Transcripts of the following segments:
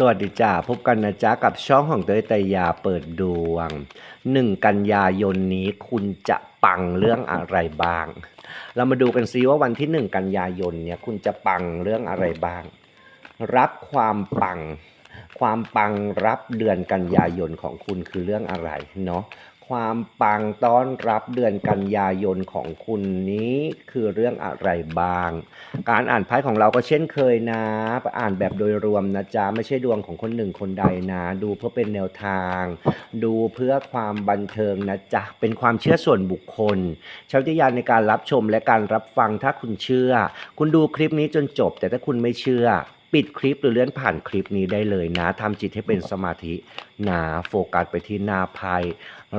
สวัสดีจ้าพบกันนะจ๊ะกับช่องของเตยตยาเปิดดวงหนึ่งกันยายนนี้คุณจะปังเรื่องอะไรบ้าง เรามาดูกันซิว่าวันที่หนึ่งกันยายนเนี่ยคุณจะปังเรื่องอะไรบ้าง รับความปัง ความปังรับเดือนกันยายนของคุณคือเรื่องอะไรเนาะ ความปังต้อนรับเดือนกันยายนของคุณนี้คือเรื่องอะไรบ้าง การอ่านไพ่ของเราก็เช่นเคยนะ อ่านแบบโดยรวมนะจ๊ะ ไม่ใช่ดวงของคนหนึ่งคนใดนะ ดูเพื่อเป็นแนวทาง ดูเพื่อความบันเทิงนะจ๊ะ เป็นความเชื่อส่วนบุคคลใช้วิจารณญาในการรับชมและการรับฟังถ้าคุณเชื่อ คุณดูคลิปนี้จนจบ แต่ถ้าคุณไม่เชื่อ ปิดคลิปหรือเลื่อนผ่านคลิปนี้ได้เลยนะทำจิตให้เป็นสมาธินะโฟกัสไปที่หน้าไพ่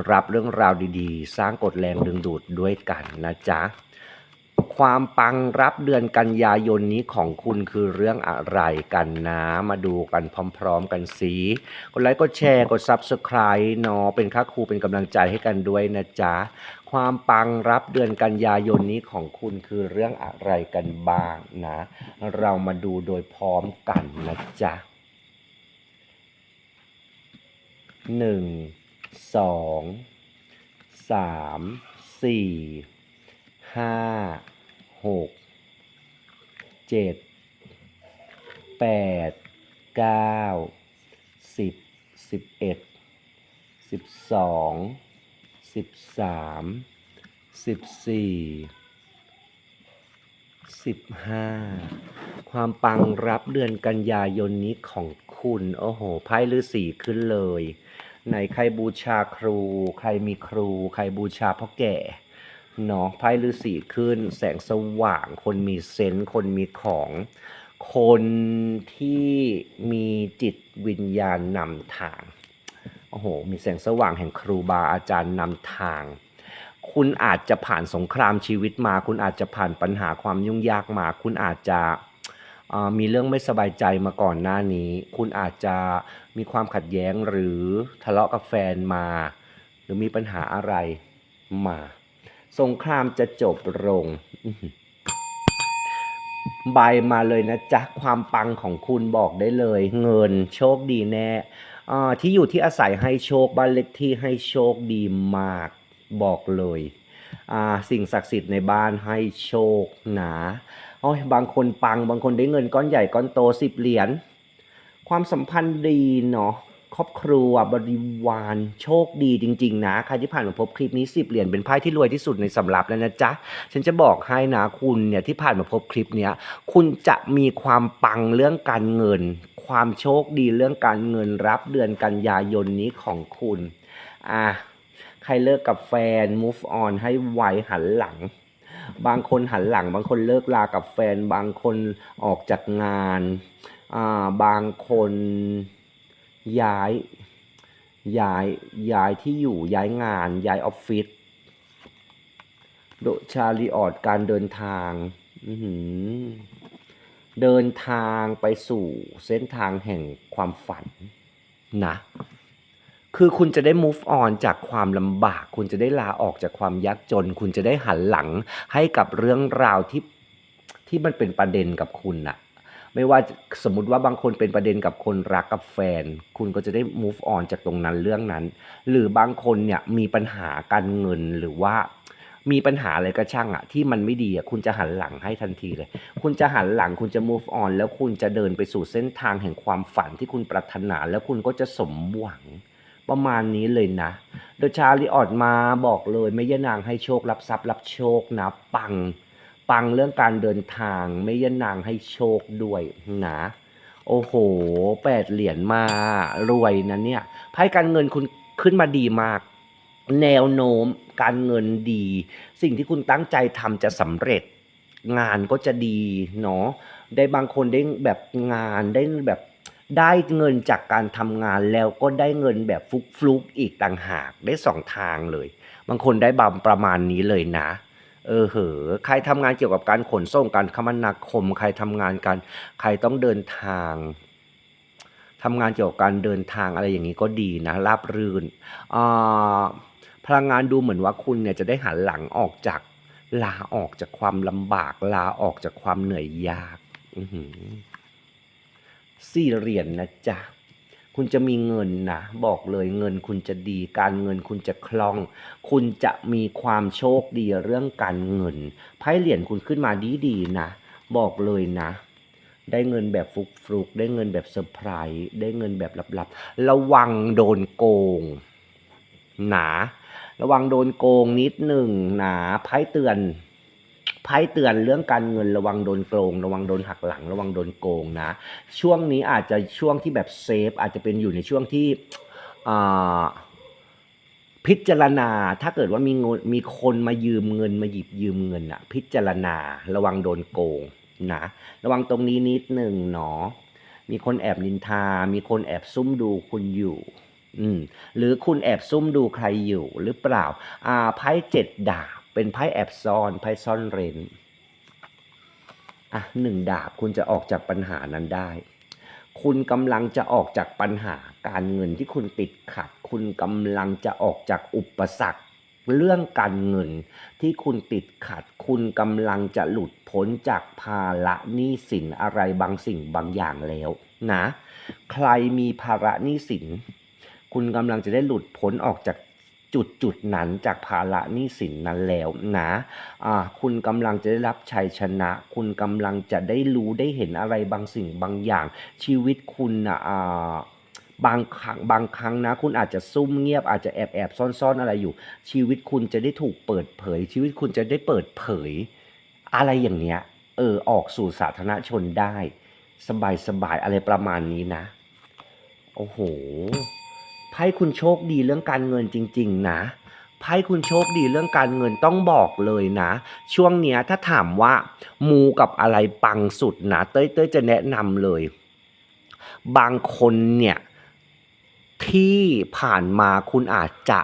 รับเรื่องราวดีๆ สร้างกฎแรงดึงดูดด้วยกันนะจ๊ะความปังรับเดือนกันยายนนี้ของคุณคือเรื่องอะไรกันนะ มาดูกันพร้อมๆกันสิกดไลค์กดแชร์กด Subscribe เนาะเป็นค่าครูเป็นกำลังใจให้กันด้วยนะจ๊ะ ความปังรับเดือนกันยายนนี้ของคุณคือเรื่องอะไรกันบ้างนะ เรามาดูโดยพร้อมกันนะจ๊ะหนึ่งสองสามสี่ห้าหกเจ็ดแปดเก้าสิบสิบเอ็ดสิบสอง สิบสามสิบสี่สิบห้าความปังรับเดือนกันยายนนี้ของคุณ โอ้โหไพ่ฤาษีขึ้นเลย ไหนใครบูชาครู ใครมีครู ใครบูชาพ่อแก่เนาะไพ่ฤาษีขึ้น แสงสว่าง คนมีเซนส์คนมีของ คนที่มีจิตวิญญาณนำทาง โอ้โห มีแสงสว่างแห่งครูบาอาจารย์นำทาง คุณอาจจะผ่านสงครามชีวิตมา คุณอาจจะผ่านปัญหาความยุ่งยากมา คุณอาจจะมีเรื่องไม่สบายใจมาก่อนหน้านี้ คุณอาจจะมีความขัดแย้งหรือทะเลาะกับแฟนมา หรือมีปัญหาอะไรมา สงครามจะจบลงใบมาเลยนะจ๊ะ ความปังของคุณบอกได้เลย เงินโชคดีแน่ ที่อยู่ที่อาศัยให้โชคบ้านเล็กที่ให้โชคดีมากบอกเลยอ่าสิ่งศักดิ์สิทธิ์ในบ้านให้โชคหนาโอ้ยบางคนปังบางคนได้เงินก้อนใหญ่ก้อนโตสิบเหรียญความสัมพันธ์ดีเนาะ ครอบครัวบริวารโชคดีจริง ๆ นะใครที่ผ่านมาพบคลิปนี้สิบเหรียญเป็นไพ่ที่รวยที่สุดในสำรับแล้วนะจ๊ะฉันจะบอกให้นะคุณเนี่ยที่ผ่านมาพบคลิปเนี้ยคุณจะมีความปังเรื่องการเงิน ความโชคดีเรื่องการเงินรับเดือนกันยายนนี้ของคุณอะใครเลิกกับแฟน move on ให้ไวหันหลังบางคนหันหลัง บางคนเลิกลากับแฟน บางคนออกจากงาน อ่า บางคน ย้าย ย้าย ย้ายที่อยู่ ย้ายงาน ย้ายออฟฟิศโดชาลีออดการเดินทาง เดินทางไปสู่เส้นทางแห่งความฝันนะ คือคุณจะได้ move on จากความลำบาก คุณจะได้ลาออกจากความยากจน คุณจะได้หันหลังให้กับเรื่องราวที่ที่มันเป็นประเด็นกับคุณน่ะ ไม่ว่าสมมติว่าบางคนเป็นประเด็นกับคนรักกับแฟน คุณก็จะได้ move on จากตรงนั้นเรื่องนั้น หรือบางคนเนี่ยมีปัญหาการเงินหรือว่ามีปัญหาอะไรก็ช่างอะที่มันไม่ดีอะคุณจะหันหลังให้ทันทีเลย คุณจะหันหลังคุณจะ move on แล้วคุณจะเดินไปสู่เส้นทางแห่งความฝันที่คุณปรารถนา แล้วคุณก็จะสมหวังประมาณนี้เลยนะเดชาลีออดมาบอกเลยไม่ยะนางให้โชครับทรัพย์รับโชคนะปัง ปังเรื่องการเดินทางไม่ยะนนางให้โชคด้วยนะโอ้โหแปดเหรียญมารวยนะเนี่ยไพ่การเงินคุณขึ้นมาดีมาก แนวโน้มการเงินดี สิ่งที่คุณตั้งใจทำจะสำเร็จ งานก็จะดีเนาะได้บางคนได้แบบงานได้แบบได้เงินจากการทำงานแล้วก็ได้เงินแบบฟุกฟลุกอีกต่างหากได้สองทางเลย บางคนได้บำประมาณนี้เลยนะ เออเหอใครทำงานเกี่ยวกับการขนส่งการคมนาคม ใครทำงานการใครต้องเดินทางทำงานเกี่ยวกับการเดินทางอะไรอย่างนี้ก็ดีนะราบรื่นอ่าพลังงานดูเหมือนว่าคุณเนี่ยจะได้หันหลังออกจากลาออกจากความลำบากลาออกจากความเหนื่อยยากอืสี่เหรียญนนะจ๊ะ คุณจะมีเงินนะบอกเลยเงินคุณจะดี การเงินคุณจะคล่อง คุณจะมีความโชคดีเรื่องการเงินไพ่เหรียญคุณขึ้นมาดีๆนะ บอกเลยนะได้เงินแบบฟลุกได้เงินแบบเซอร์ไพรส์ได้เงินแบบลับๆ ระวังโดนโกงหนา ระวังโดนโกงนิดหนึ่งหนาไพ่เตือน ไพ่เตือนเรื่องการเงินระวังโดนโกง ระวังโดนหักหลัง ระวังโดนโกงนะ ช่วงนี้อาจจะช่วงที่แบบเซฟอาจจะเป็นอยู่ในช่วงที่พิจารณาถ้าเกิดว่ามีเงินมีคนมายืมเงินมาหยิบยืมเงินอะพิจารณาระวังโดนโกงนะระวังตรงนี้นิดหนึ่งเนาะมีคนแอบนินทา มีคนแอบซุ่มดูคุณอยู่อืมหรือคุณแอบซุ่มดูใครอยู่หรือเปล่าอ่าไพ่เจ็ดดาบ เป็นไพ่แอบซ่อนไพ่ซ่อนเร้นอะหนึ่งดาบคุณจะออกจากปัญหานั้นได้ คุณกำลังจะออกจากปัญหาการเงินที่คุณติดขัด คุณกำลังจะออกจากอุปสรรคเรื่องการเงินที่คุณติดขัด คุณกำลังจะหลุดพ้นจากภาระหนี้สินอะไรบางสิ่งบางอย่างแล้วนะ ใครมีภาระหนี้สิน คุณกำลังจะได้หลุดพ้นออกจาก จุดจุดๆนั้นจากภาระหนี้สินนั้นแล้วนะอ่าคุณกำลังจะได้รับชัยชนะ คุณกำลังจะได้รู้ได้เห็นอะไรบางสิ่งบางอย่าง ชีวิตคุณนะอ่าบางครั้งบางครั้งนะ คุณอาจจะซุ่มเงียบอาจจะแอบแอบซ่อนซ่อนอะไรอยู่ ชีวิตคุณจะได้ถูกเปิดเผย ชีวิตคุณจะได้เปิดเผย อะไรอย่างเนี้ยเออออกสู่สาธารณชนได้ สบายสบายๆอะไรประมาณนี้นะ โอ้โห ไพ่คุณโชคดีเรื่องการเงินจริง ๆ นะไพ่คุณโชคดีเรื่องการเงินต้องบอกเลยนะ ช่วงเนี้ยถ้าถามว่ามูกับอะไรปังสุดนะเต้ยเต้ยจะแนะนำเลย บางคนเนี่ยที่ผ่านมาคุณอาจจะ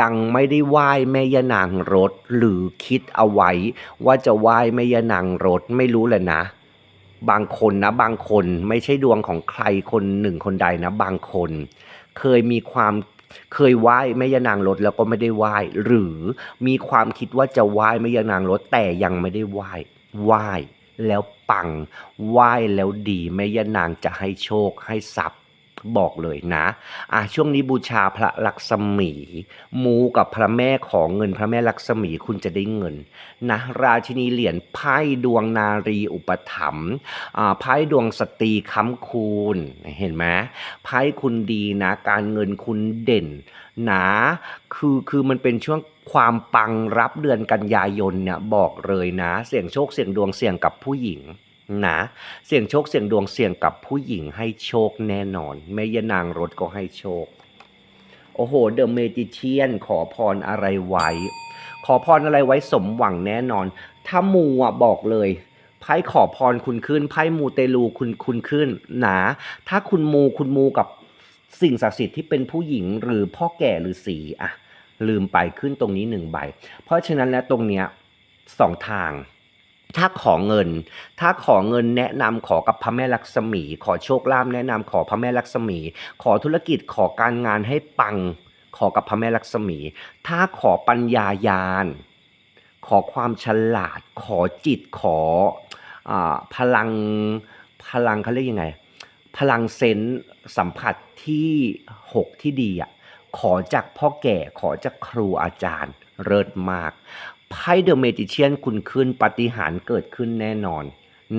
ยังไม่ได้ไหว้แม่ยานางรถ หรือคิดเอาไว้ ว่าจะไหว้แม่ยานางรถไม่รู้แหละนะ บางคนนะ บางคนไม่ใช่ดวงของใครคนหนึ่งคนใดนะ บางคน เคยมีความเคยไหว้แม่ยานางรถแล้วก็ไม่ได้ไหว้หรือมีความคิดว่าจะไหว้แม่ยานางรถแต่ยังไม่ได้ไหว้ไหว้แล้วปังไหว้แล้วดีแม่ยานางจะให้โชคให้ทรัพย์ บอกเลยนะอะช่วงนี้บูชาพระลักษมี มูกับพระแม่ของเงินพระแม่ลักษมีคุณจะได้เงินนะราชินีเหรียญไพ่ดวงนารีอุปถัมภ์อ่าไพ่ดวงสตรีค้ำคูณเห็นไหมไพ่คุณดีนะการเงินคุณเด่นนะคือคือมันเป็นช่วงความปังรับเดือนกันยายนเนี่ยบอกเลยนะ เสี่ยงโชคเสี่ยงดวงเสี่ยงกับผู้หญิง นะเสี่ยงโชคเสี่ยงดวงเสี่ยงกับผู้หญิงให้โชคแน่นอนแม่ยานางรถก็ให้โชค โอ้โหเดอะเมจิเชียนขอพรอะไรไว้ ขอพรอะไรไว้สมหวังแน่นอน ถ้ามูอะบอกเลยไพ่ขอพรคุณขึ้นไพ่มูเตลูคุณคุณขึ้นนะถ้าคุณมูคุณมูกับสิ่งศักดิ์สิทธิ์ที่เป็นผู้หญิงหรือพ่อแก่หรือสีอะลืมไปขึ้นตรงนี้หนึ่งใบ เพราะฉะนั้นแล้วตรงเนี้ยสองทาง ถ้าขอเงิน ถ้าขอเงินแนะนำขอกับพระแม่ลักษมี ขอโชคลาภแนะนำขอพระแม่ลักษมี ขอธุรกิจขอการงานให้ปัง ขอกับพระแม่ลักษมี ถ้าขอปัญญายาณขอความฉลาด ขอจิตขออพลังพลังเขาเรียกยังไง พลังเซนสัมผัสที่หกที่ดีอะขอจากพ่อแก่ขอจากครูอาจารย์เลิศมาก ไพ่เดอะเมจิเชียนคุณขึ้นปฏิหารเกิดขึ้นแน่นอน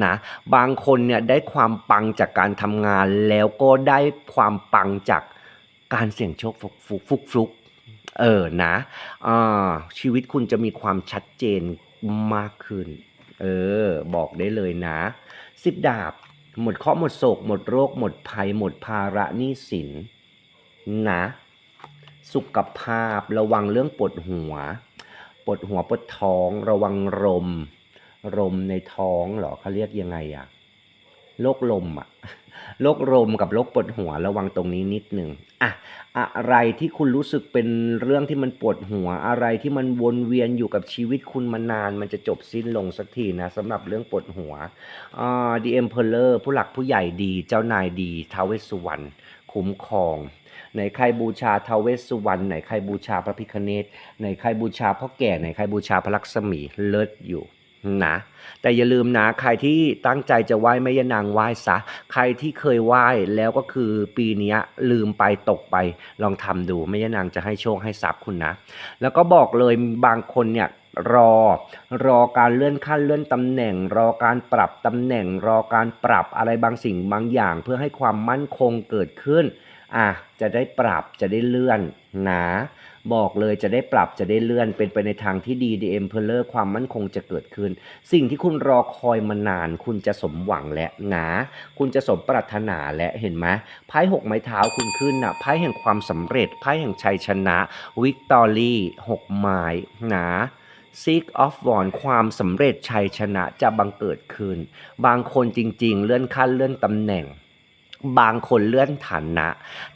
นะบางคนเนี่ยได้ความปังจากการทำงาน แล้วก็ได้ความปังจากการเสี่ยงโชคฟุกฟุกฟุกฟกเออนะอ่าชีวิตคุณจะมีความชัดเจนมากขึ้น เออ บอกได้เลยนะสิบดาบ หมดเคราะห์หมดโศก หมดโรค หมดภัย หมดภาระหนี้สินนะ สุขภาพระวังเรื่องปวดหัว วดหัวปวดท้อง ระวังลมลมในท้องเหรอเขาเรียกยังไงอะโรคลมอะโรคลมกับโรคปวดหัวระวังตรงนี้นิดหนึ่งอะอะไรที่คุณรู้สึกเป็นเรื่องที่มันปวดหัว อะไรที่มันวนเวียนอยู่กับชีวิตคุณมานาน มันจะจบสิ้นลงสักทีนะสำหรับเรื่องปวดหัวอ่าดีเอ็มเพลเลอร์ผู้หลักผู้ใหญ่ดี เจ้านายดีท้าวเวสสุวรรณคุ้มครอง ไหนใครบูชาทาวเวสสุวรรณไหนใครบูชาพระพิคเนตไหนใครบูชาพ่อแก่ไหนใครบูชาพระลักษมีเลิศอยู่นะแต่อย่าลืมนะใครที่ตั้งใจจะไหว้แม่ยานางไหว้ซะใครที่เคยไหว้แล้วก็คือปีนี้ลืมไปตกไปลองทำดูแม่ยานางจะให้โชคให้ทรัพย์คุณนะ แล้วก็บอกเลยบางคนเนี่ยรอ รอการเลื่อนขั้นเลื่อนตำแหน่ง รอการปรับตำแหน่ง รอการปรับอะไรบางสิ่งบางอย่าง เพื่อให้ความมั่นคงเกิดขึ้น อะจะได้ปรับจะได้เลื่อนนะบอกเลยจะได้ปรับจะได้เลื่อนเป็นไปในทางที่ดีดีเอ็มเพลเลอร์ความมั่นคงจะเกิดขึ้น สิ่งที่คุณรอคอยมานาน คุณจะสมหวังและนะคุณจะสมปรารถนาและเห็นไหมไพ่หกไม้เท้าคุณขึ้นนะไพ่แห่งความสำเร็จไพ่แห่งชัยชนะวิกตอรี่หกไม้นะ Seek of w a n ความสำเร็จชัยชนะจะบังเกิดขึ้น บางคนจริง ๆ เลื่อนขั้นเลื่อนตำแหน่ง บางคนเลื่อนฐานะ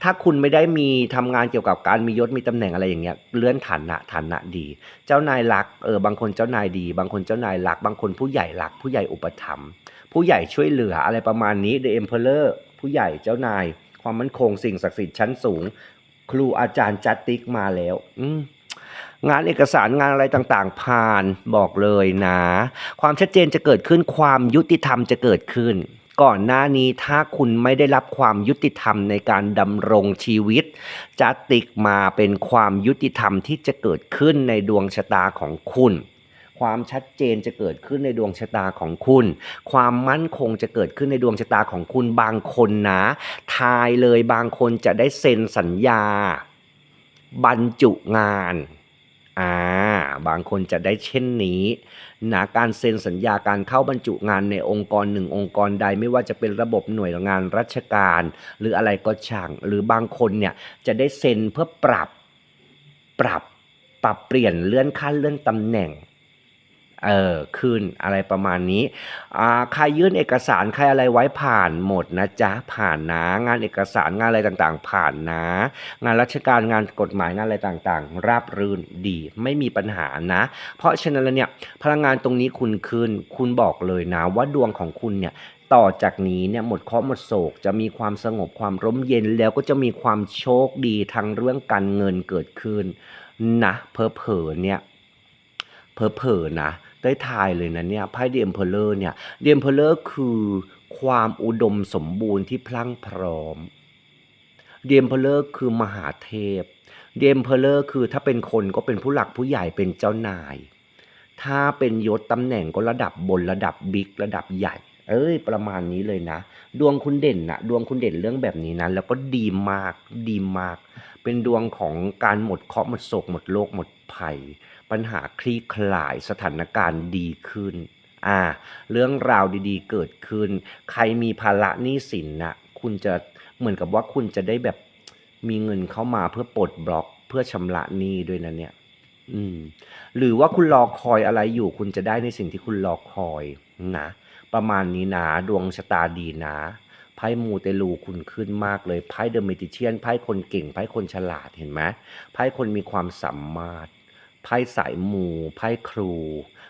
ถ้าคุณไม่ได้มีทำงานเกี่ยวกับการมียศมีตำแหน่งอะไรอย่างเงี้ย เลื่อนฐานะฐานะดี เจ้านายรัก เออ บางคนเจ้านายดี บางคนเจ้านายรัก บางคนผู้ใหญ่รัก ผู้ใหญ่อุปถัมภ์ ผู้ใหญ่ช่วยเหลืออะไรประมาณนี้ The Emperor ผู้ใหญ่เจ้านาย ความมั่นคงสิ่งศักดิ์สิทธิ์ชั้นสูง ครูอาจารย์จัตติกมาแล้ว อืงานเอกสารงานอะไรต่างๆ ผ่านบอกเลยนะ ความชัดเจนจะเกิดขึ้นความยุติธรรมจะเกิดขึ้น ก่อนหน้านี้ถ้าคุณไม่ได้รับความยุติธรรมในการดำรงชีวิต จะติกมาเป็นความยุติธรรมที่จะเกิดขึ้นในดวงชะตาของคุณความชัดเจนจะเกิดขึ้นในดวงชะตาของคุณ ความมั่นคงจะเกิดขึ้นในดวงชะตาของคุณบางคนนะ ทายเลยบางคนจะได้เซ็นสัญญา บรรจุงาน อ่า บางคนจะได้เช่นนี้ หนาการเซ็นสัญญาการเข้าบรรจุงานในองค์กรหนึ่งองค์กรใดไม่ว่าจะเป็นระบบหน่วยงานราชการ หรืออะไรก็ช่าง หรือบางคนเนี่ยจะได้เซ็นเพื่อปรับปรับปรับเปลี่ยนเลื่อนขั้นเลื่อนตำแหน่ง เออขึ้นอะไรประมาณนี้อ่าใครยื่นเอกสารใครอะไรไว้ผ่านหมดนะจ๊ะผ่านนะ งานเอกสารงานอะไรต่างๆ ผ่านนะ งานราชการงานกฎหมายงานอะไรต่างๆ ราบรื่นดีไม่มีปัญหานะ เพราะฉะนั้นแล้วเนี่ยพลังงานตรงนี้คุณขึ้น คุณบอกเลยนะว่าดวงของคุณเนี่ยต่อจากนี้เนี่ยหมดเคราะห์หมดโศกจะมีความสงบความร่มเย็นแล้วก็จะมีความโชคดีทางเรื่องการเงินเกิดขึ้นนะเพอเพอเนี่ยเพอเพอนะ ได้ทายเลยนะเนี่ยไพ่เดียมเพลเลอร์เนี่ยเดียมเพลเลอร์คือความอุดมสมบูรณ์ที่พลั่งพร้อม เดียมเพลเลอร์คือมหาเทพ เดียมเพลเลอร์คือถ้าเป็นคนก็เป็นผู้หลักผู้ใหญ่เป็นเจ้านาย ถ้าเป็นยศตำแหน่งก็ระดับบนระดับบิ๊กระดับใหญ่ เอ้ย ประมาณนี้เลยนะ ดวงคุณเด่นนะดวงคุณเด่นเรื่องแบบนี้นะแล้วก็ดีมากดีมาก เป็นดวงของการหมดเคราะห์หมดโศกหมดโรคหมดภัย ปัญหาคลี่คลายสถานการณ์ดีขึ้นอ่าเรื่องราวดีๆ เกิดขึ้น ใครมีภาระหนี้สินนะคุณจะเหมือนกับว่าคุณจะได้แบบมีเงินเข้ามาเพื่อปลดบล็อกเพื่อชำระหนี้ด้วยนะเนี่ย อืม หรือว่าคุณรอคอยอะไรอยู่ คุณจะได้ในสิ่งที่คุณรอคอยนะประมาณนี้นะดวงชะตาดีนะไพ่มูเตลูคุณขึ้นมากเลยไพ่เดอะเมดิเชียนไพ่คนเก่งไพ่คนฉลาดเห็นไหมไพ่คนมีความสามารถ ไพ่สายมูไพ่ครู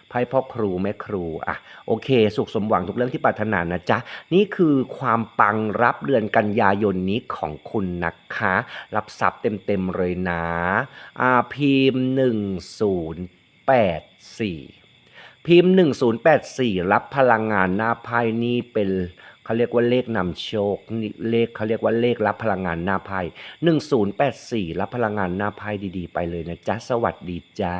ไพ่พ่อครูแม่ครูอะโอเค สุขสมหวังทุกเรื่องที่ปรารถนานะจ๊ะ นี่คือความปังรับเดือนกันยายนนี้ของคุณนะคะ รับทรัพย์เต็มๆเลยนะอ่าพิมพ์หนึ่งศูนย์แปดสี่พิมพ์หนึ่งศูนย์แปดสี่รับพลังงานหน้าไพ่นี่เป็น เขาเรียกว่าเลขนำโชคเลขเขาเรียกว่าเลขรับพลังงานหน้าไพ่หนึ่งศูนย์แปดสี่รับพลังงานหน้าไพ่ดีๆ ไปเลยนะจ๊ะสวัสดีจ้า